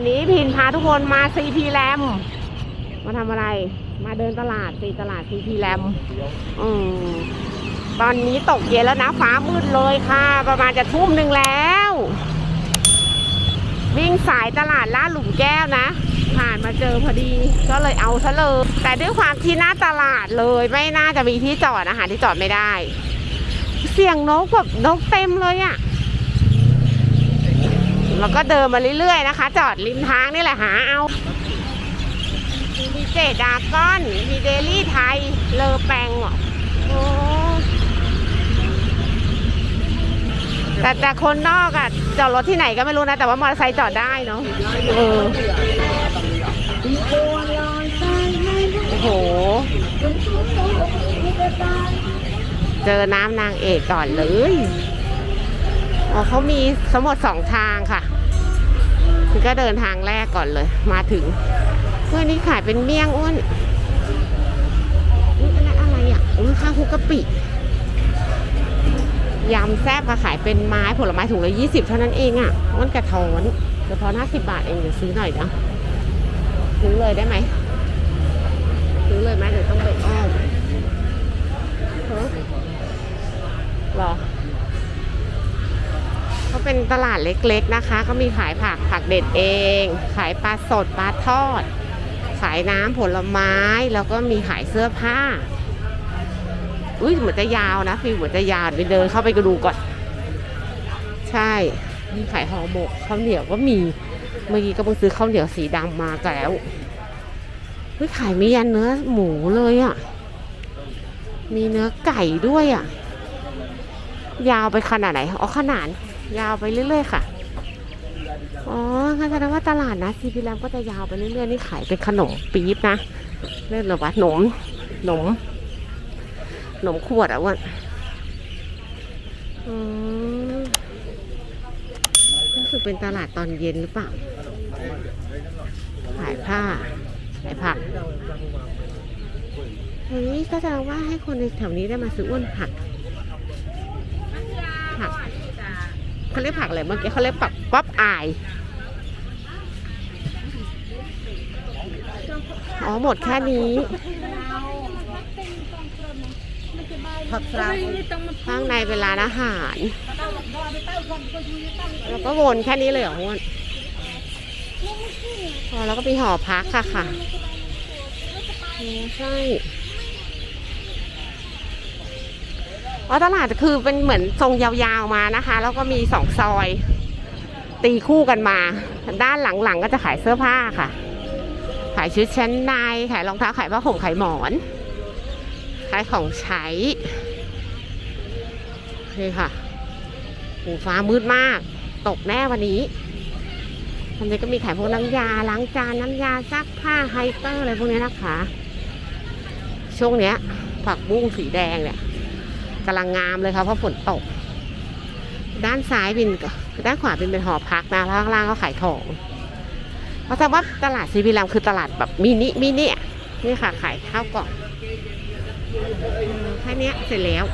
วันนี้พินพาทุกคนมาซีพีแรมมาทำอะไร มาเดินตลาดซีตลาดซีพีแรมอืมตอนนี้ตกเย็นแล้วนะฟ้ามืดเลยค่ะ ประมาณจะทุ่มหนึ่งแล้ว วิ่งสายตลาดล่าหลุมแก้วนะ ผ่านมาเจอพอดีก็เลยเอาซะเลยแต่ด้วยความที่หน้าตลาดเลยไม่น่าจะมีที่จอดอาหารที่จอดไม่ได้ เสียงนกแบบนกเต็มเลยอะ่ะ แล้วก็เดินมาเรื่อยๆนะคะ จอดริมทางนี่แหละหาเอามีเจดาก้อน มีเดลี่ไทย เลอแปงอะโอ้แต่แต่คนนอกอะจอดรถที่ไหนก็ไม่รู้นะ แต่ว่ามอเตอร์ไซค์จอดได้เนาะเออโอ้โห เจอน้ำนางเอกก่อนเลย อ๋อเขามีทั้งหมดสองทางค่ะคือก็เดินทางแรกก่อนเลย มาถึงเพื่อนนี้ขายเป็นเมี่ยงอ้วนนี่อันนั้นอะไรอะอุ้ยข้าวคุกกะปิยำแซ่บค่ะขายเป็นไม้ผลไม้ถุงละยี่สิบเท่านั้นเองอะอ้วนกระท้อนกระท้อนห้าสิบบาทเองเดี๋ยวซื้อหน่อยนะซื้อเลยได้ไหมซื้อเลยไหมเดี๋ยวต้องไปอ้อมเหรอ เป็นตลาดเล็กๆนะคะ ก็มีขายผักผักเด็ดเอง ขายปลาสดปลาทอด ขายน้ำผลไม้ แล้วก็มีขายเสื้อผ้า อุ้ยเหมือนจะยาวนะฟิลเหมือนจะยาวไปเดินเข้าไปก็ดูก่อน ใช่มีขายห่อหมกข้าวเหนียวก็มี เมื่อกี้ก็เพิ่งซื้อข้าวเหนียวสีดำมาแล้วอุ้ยขายมียันเนื้อหมูเลยอะ่ะ มีเนื้อไก่ด้วยอะ ยาวไปขนาดไหน อ๋อขนาด ยาวไปเรื่อยๆค่ะ อ๋องั้นแสดงว่าตลาดนะซีพีแรมก็จะยาวไปเรื่อยๆ นี่ขายเป็นขนมปี๊บนะเรียกเลยว่าหนม หนม หนมขวดอะอ้วันอืมรู้สึกเป็นตลาดตอนเย็นหรือเปล่า ขายผ้าขายผักเฮ้ยก็แสดงว่าให้คนในแถวนี้ได้มาซื้ออ้วนผัก ผัก เขาเรียกผักอะไรเมื่อกี้เขาเรียกปักป๊อปอายอ๋อหมดแค่นี้ผักสลัดข้างในเป็นร้านอาหาร แล้วก็วนแค่นี้เลยเหรอวนอ๋อแล้วก็มีหอพักค่ะค่ะใช่ อ๋อตลาดคือเป็นเหมือนทรงยาวๆมานะคะ แล้วก็มีสองซอย ตีคู่กันมา ด้านหลังๆก็จะขายเสื้อผ้าค่ะ ขายชุดชั้นในขายรองเท้าขายผ้าห่มขายหมอนขายของใช้นี่ค่ะหูฟ้ามืดมาก ตกแน่วันนี้วันนี้ก็มีขายพวกน้ำยาล้างจานน้ำยาซักผ้าไฮเปอร์อะไรพวกนี้นะคะ ช่วงเนี้ย ผักบุ้งสีแดงเนี่ย กำลังงามเลยค่ะเพราะฝนตก ด้านซ้ายเป็นด้านขวาเป็นเป็นหอพักนะแล้วข้างล่างก็ขายของเพราะแต่ว่าตลาดซีพีรามคือตลาดแบบมินิมินิอ่นี่ค่ะขายข้าวกล่องแค่เนี้ยเสร็จแล้ว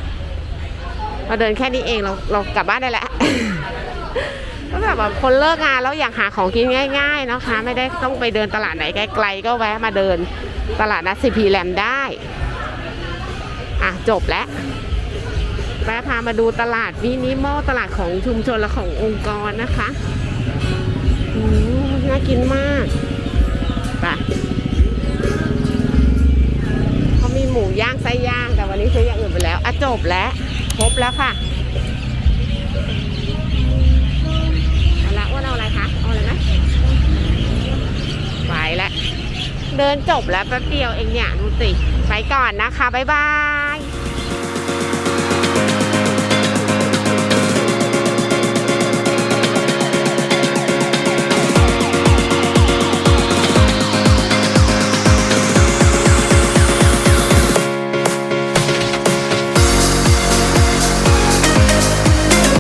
เราเดินแค่นี้เองเราเรากลับบ้านได้แล้วก็แบบคนเลิกงานแล้วอยากหาของกินง่าย ๆ นะคะ ไม่ได้ต้องไปเดินตลาดไหนไกลๆก็แวะมาเดินตลาดนัดซีพีแรมได้ อะ จบแล้ว แวะพามาดูตลาดมินิมอลตลาดของชุมชนและขององค์กรนะคะน่ากินมากไปเขามีหมูย่างไส้ย่าง แต่วันนี้ซื้ออย่างอื่นไปแล้วอะจบแล้ว ครบแล้วค่ะเอาละอ้ว่าเอาอะไรคะ เอาอะไรไหมไปแล้ว เดินจบแล้วแป๊บเดียวเองเนี่ย ดูสิ ไปก่อนนะคะ บ๊ายบาย